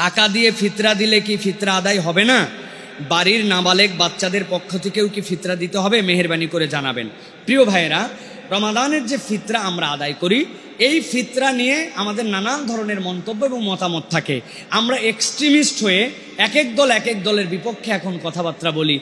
টাকা দিয়ে ফিতরা দিলে কি ফিতরা আদায় হবে না? বাড়ির নাবালেক বাচ্চাদের পক্ষ থেকেও কি ফিতরা দিতে হবে? মেহরবানি করে জানাবেন। প্রিয় ভাইয়েরা, রমাদানের যে ফিতরা আমরা আদায় করি, এই ফিতরা নিয়ে আমাদের নানান ধরনের মন্তব্য এবং মতামত থাকে। আমরা এক্সট্রিমিস্ট হয়ে এক এক দল, এক এক দলের বিপক্ষে এখন কথাবার্তা বলি।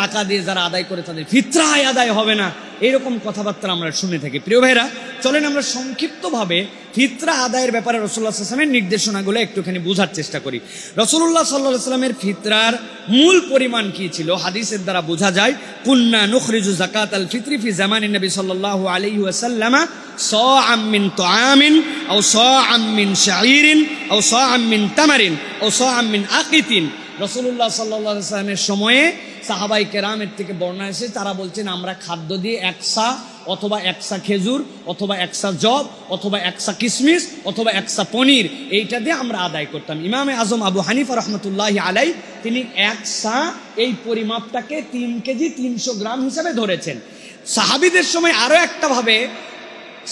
টাকা দিয়ে যারা আদায় করে তাদের ফিতরায় আদায় হবে না। এরকম কথাবার্তা আমরা শুনে থাকি। প্রিয় ভাইরা চলেন আমরা সংক্ষিপ্তভাবে ফিতরা আদায়ের ব্যাপারে রসুল্লাহ আসলামের নির্দেশনাগুলো একটুখানি বোঝার চেষ্টা করি। রসুল্লাহ সাল্লাহ আসলামের ফিতরার মূল পরিমাণ কি ছিল? হাদিসের দ্বারা বোঝা যায় পুন্না নখরিজু জাকাত আল ফিতরি ফি জামানি নবী সাল্লাহ আলী আসাল্লামা স আমিন তো আমিন ও স আমিন শাহিরিন ও স আমিন তামারিন ও স আমিন আখ সাকিতিন রসুল্লাহ সাল্লামের সময়ে সাহাবাই কেরামের থেকে বর্ণনা এসে তারা বলছেন, আমরা খাদ্য দিয়ে একসা অথবা একসা খেজুর অথবা একসা জব অথবা একসা কিসমিস অথবা একসা পনির, এইটা দিয়ে আমরা আদায় করতাম। ইমামে আজম আবু হানিফা রহমতুল্লাহ আলাই তিনি একসা এই পরিমাপটাকে তিন কেজি তিনশো গ্রাম হিসাবে ধরেছেন। সাহাবিদের সময় আরও একটা ভাবে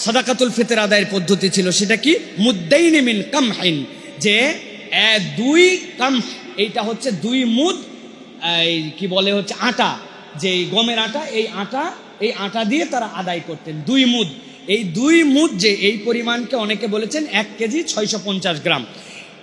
সাদাকাতুল ফিতের আদায়ের পদ্ধতি ছিল, সেটা কি? মুদ্দাইনে মিন কামহাইন যে দুই, কাম, এইটা হচ্ছে দুই মুদ, এই কি বলে হচ্ছে আটা যে গমের আটা, এই আটা এই আটা দিয়ে তারা আদায় করতেন, দুই মুদ। এই দুই মুদ যে এই পরিমাণকে অনেকে বলেছেন এক কেজি ছয়শো পঞ্চাশ গ্রাম।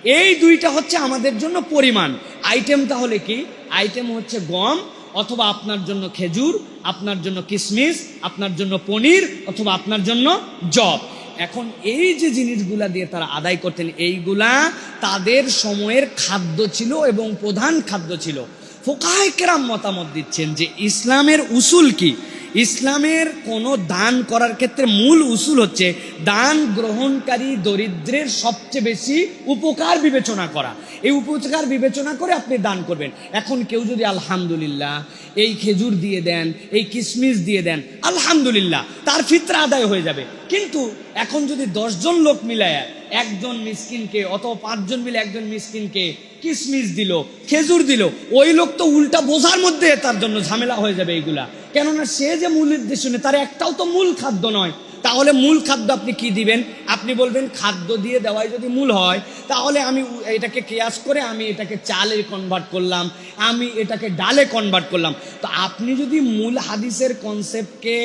এই দুইটা হচ্ছে আমাদের জন্য পরিমাণ। আইটেম তাহলে কি? আইটেম হচ্ছে গম, অথবা আপনার জন্য খেজুর, আপনার জন্য কিশমিশ আপনার জন্য পনির, অথবা আপনার জন্য জব এখন এই যে জিনিসগুলা দিয়ে তারা আদায় করতেন, এইগুলা তাদের সময়ের খাদ্য ছিল এবং প্রধান খাদ্য ছিল। ফোকায় কেরাম মতামত দিচ্ছেন যে ইসলামের উসুল কি? ইসলামের কোনো দান করার ক্ষেত্রে মূল উসুল হচ্ছে দান গ্রহণকারী দরিদ্রের সবচেয়ে বেশি উপকার বিবেচনা করা। এই উপকার বিবেচনা করে আপনি দান করবেন। এখন কেউ যদি আলহামদুলিল্লাহ, এই খেজুর দিয়ে দেন, এই কিশমিশ দিয়ে দেন, আলহামদুলিল্লাহ, তার ফিতরা আদায় হয়ে যাবে। কিন্তু এখন যদি দশজন লোক মিলায় একজন মিসকিনকে অথবা পাঁচজন মিলে একজন মিসকিনকে কিশমিশ দিল, খেজুর দিল, ওই লোক তো উল্টা বোঝার মধ্যে তার জন্য ঝামেলা হয়ে যাবে এইগুলা। কেননা সে যে মূল উদ্দেশ্য নেই তার একটাও তো মূল খাদ্য নয়। তাহলে মূল খাদ্য আপনি কি দিবেন? আপনি বলবেন খাদ্য দিয়ে দেওয়াই যদি মূল হয়, তাহলে আমি এটাকে কেয়াস করে আমি এটাকে চালে কনভার্ট করলাম, আমি এটাকে ডালে কনভার্ট করলাম। তো আপনি যদি মূল হাদিসের কনসেপ্টকে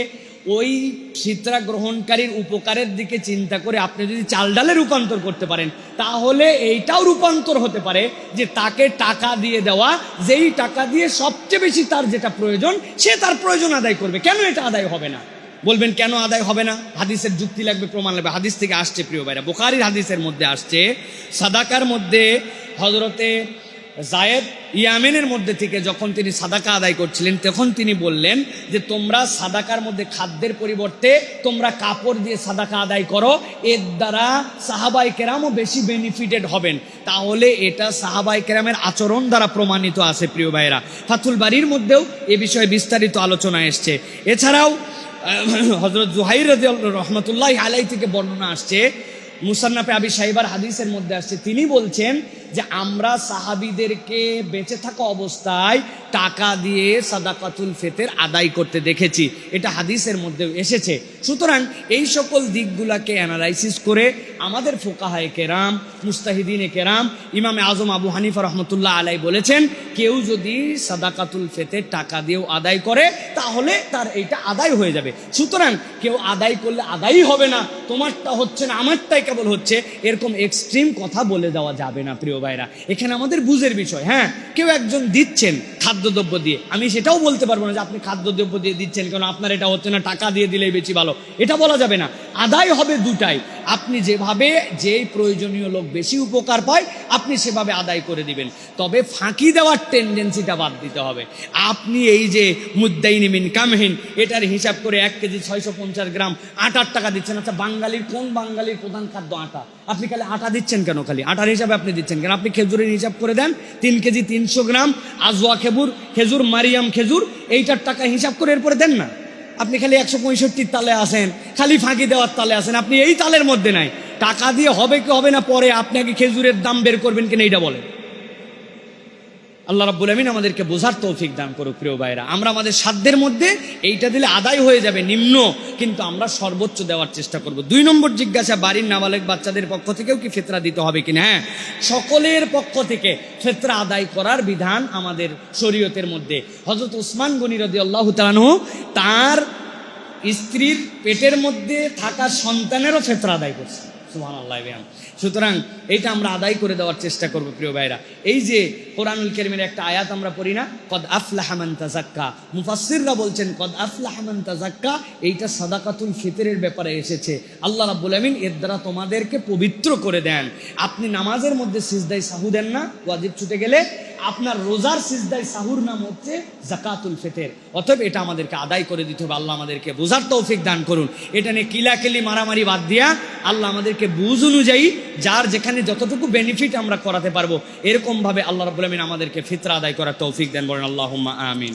ওই চিত্রা গ্রহণকারীর উপকারের দিকে চিন্তা করে আপনি যদি চাল ডালে রূপান্তর করতে পারেন, তাহলে এইটাও রূপান্তর হতে পারে যে তাকে টাকা দিয়ে দেওয়া, যেই টাকা দিয়ে সবচেয়ে বেশি তার যেটা প্রয়োজন, সে তার প্রয়োজন আদায় করবে। কেন এটা আদায় হবে না? বলবেন, কেন আদায় হবে না? হাদিসের যুক্তি লাগবে, প্রমাণ লাগবে। হাদিস থেকে আসছে, প্রিয় ভাইরা, বোখারির হাদিসের মধ্যে আসছে, সাদাকার মধ্যে হজরতে জায়েদ ইয়ামেনের মধ্যে থেকে যখন তিনি সাদাকা আদায় করছিলেন, তখন তিনি বললেন যে, তোমরা সাদাকার মধ্যে খাদ্যের পরিবর্তে তোমরা কাপড় দিয়ে সাদাকা আদায় করো। এর দ্বারা সাহাবাই কেরামও বেশি বেনিফিটেড হবেন। তাহলে এটা সাহাবাই কেরামের আচরণ দ্বারা প্রমাণিত আছে, প্রিয় ভাইরা ফাতুল বাড়ির মধ্যেও এ বিষয়ে বিস্তারিত আলোচনা এসছে। এছাড়াও হজরত জুহাইর রহমতুল্লাহ আলাই থেকে বর্ণনা আসছে। মুসান্নাফে আবি সাহিবার হাদিসের মধ্যে আসছে। তিনি বলছেন যে আমরা সাহাবিদেরকে বেঁচে থাকা অবস্থায় টাকা দিয়ে সাদাকাতুল ফেতের আদায় করতে দেখেছি। এটা হাদিসের মধ্যে এসেছে। সুতরাং এই সকল দিকগুলাকে অ্যানালাইসিস করে আমাদের ফোকাহায় কেরাম, মুস্তাহিদিনে কেরাম, ইমামে আজম আবু হানিফা রহমতুল্লাহ আলাই বলেছেন, কেউ যদি সাদাকাতুল ফেতের টাকা দিয়েও আদায় করে, তাহলে তার এইটা আদায় হয়ে যাবে। সুতরাং কেউ আদায় করলে আদায়ই হবে না। তোমারটা হচ্ছে না, আমারটাই কেবল হচ্ছে। এরকম এক্সট্রিম কথা বলে দেওয়া যাবে না, প্রিয় ভাইরা। এখানে আমাদের বুঝের বিষয় হ্যাঁ? কেউ একজন দিচ্ছেন খাদ্যদ্রব্য দিয়ে। আমি সেটাও বলতে পারব না যে আপনি খাদ্যদ্রব্য দিয়ে দিচ্ছেন, কারণ আপনার এটা হচ্ছে না, টাকা দিয়ে দিলেই বেশি ভালো। এটা বলা যাবে না। আদায় হবে দুটাই। আপনি যেভাবে যেই প্রয়োজনীয় লোক বেশি উপকার পায়, আপনি সেভাবে আদায় করে দিবেন। তবে ফাঁকি দেওয়ার টেন্ডেন্সিটা বাদ দিতে হবে। আপনি এই যে মুদ্দাইনি মিন কামহীন, এটার হিসাব করে এক কেজি ছয়শো পঞ্চাশ গ্রাম আটার টাকা দিচ্ছেন। আচ্ছা বাঙালির কোন বাঙালির প্রধান খাদ্য আটা? আপনি খালি আটা দিচ্ছেন কেন খালি? আটার হিসাবে আপনি দিচ্ছেন কেন? আপনি খেজুরের হিসাব করে দেন, তিন কেজি তিনশো গ্রাম আজওয়া খেজুর খেজুর, মারিয়াম খেজুর, এইটার টাকা হিসাব করে এরপরে দেন না। আপনি খালি একশো পঁয়ষট্টির তালে আসেন খালি ফাঁকি দেওয়ার তালে আসেন আপনি এই তালের মধ্যে নাই। টাকা দিয়ে হবে কি হবে না, পরে আপনি আগে খেজুরের দাম বের করবেন কিনা এইটা বলেন। আল্লাহ রাব্বুল আমিন আমাদেরকে বোঝার তৌফিক দান করুক, প্রিয় ভাইরা আমরা আমাদের সাধ্যের মধ্যে এইটা দিলে আদায় হয়ে যাবে, নিম্ন। কিন্তু আমরা সর্বোচ্চ দেওয়ার চেষ্টা করব। দুই নম্বর জিজ্ঞাসা, বাড়ির নাবালেক বাচ্চাদের পক্ষ থেকেও কি ফেতরা দিতে হবে কিনা? হ্যাঁ সকলের পক্ষ থেকে ফেতরা আদায় করার বিধান আমাদের শরীয়তের মধ্যে। হজরত উসমান গনি রদি আল্লাহ তার স্ত্রীর পেটের মধ্যে থাকা সন্তানেরও ফেতরা আদায় করছে। সুবহানাল্লাহ বিহাম। সুতরাং এইটা আমরা আদায় করে দেওয়ার চেষ্টা করব, প্রিয় ভাইরা। এই যে কোরআনুল কেরিমের একটা আয়াত আমরা পড়ি না, কদ আফলাহামান তাজাক্কা মুফাসসিররা বলছেন, কদ আফলাহামান তাজাক্কা এইটা সাদাকাতুল ফিতরের ব্যাপারে এসেছে। আল্লাহ রাব্বুল আমিন এর দ্বারা তোমাদেরকে পবিত্র করে দেন। আপনি নামাজের মধ্যে সিজদাই সাহু দেন না, ওয়াজিব ছুটে গেলে আপনার রোজার সিজদাই সাহুর নাম হচ্ছে জাকাতুল ফেতের। অতএব এটা আমাদেরকে আদায় করে দিতে হবে, আল্লাহ আমাদেরকে বোঝার তৌফিক দান করুন। এটা নিয়ে কিলাকিলি, মারামারি বাদ দিয়া আল্লাহ আমাদেরকে বুঝ অনুযায়ী যার যেখানে যতটুকু বেনিফিট আমরা করাতে পারব, এরকমভাবে আল্লাহ আমিন আমাদেরকে ফিতরা আদায় করার তৌফিক দেন বলেন আল্লাহ আমিন।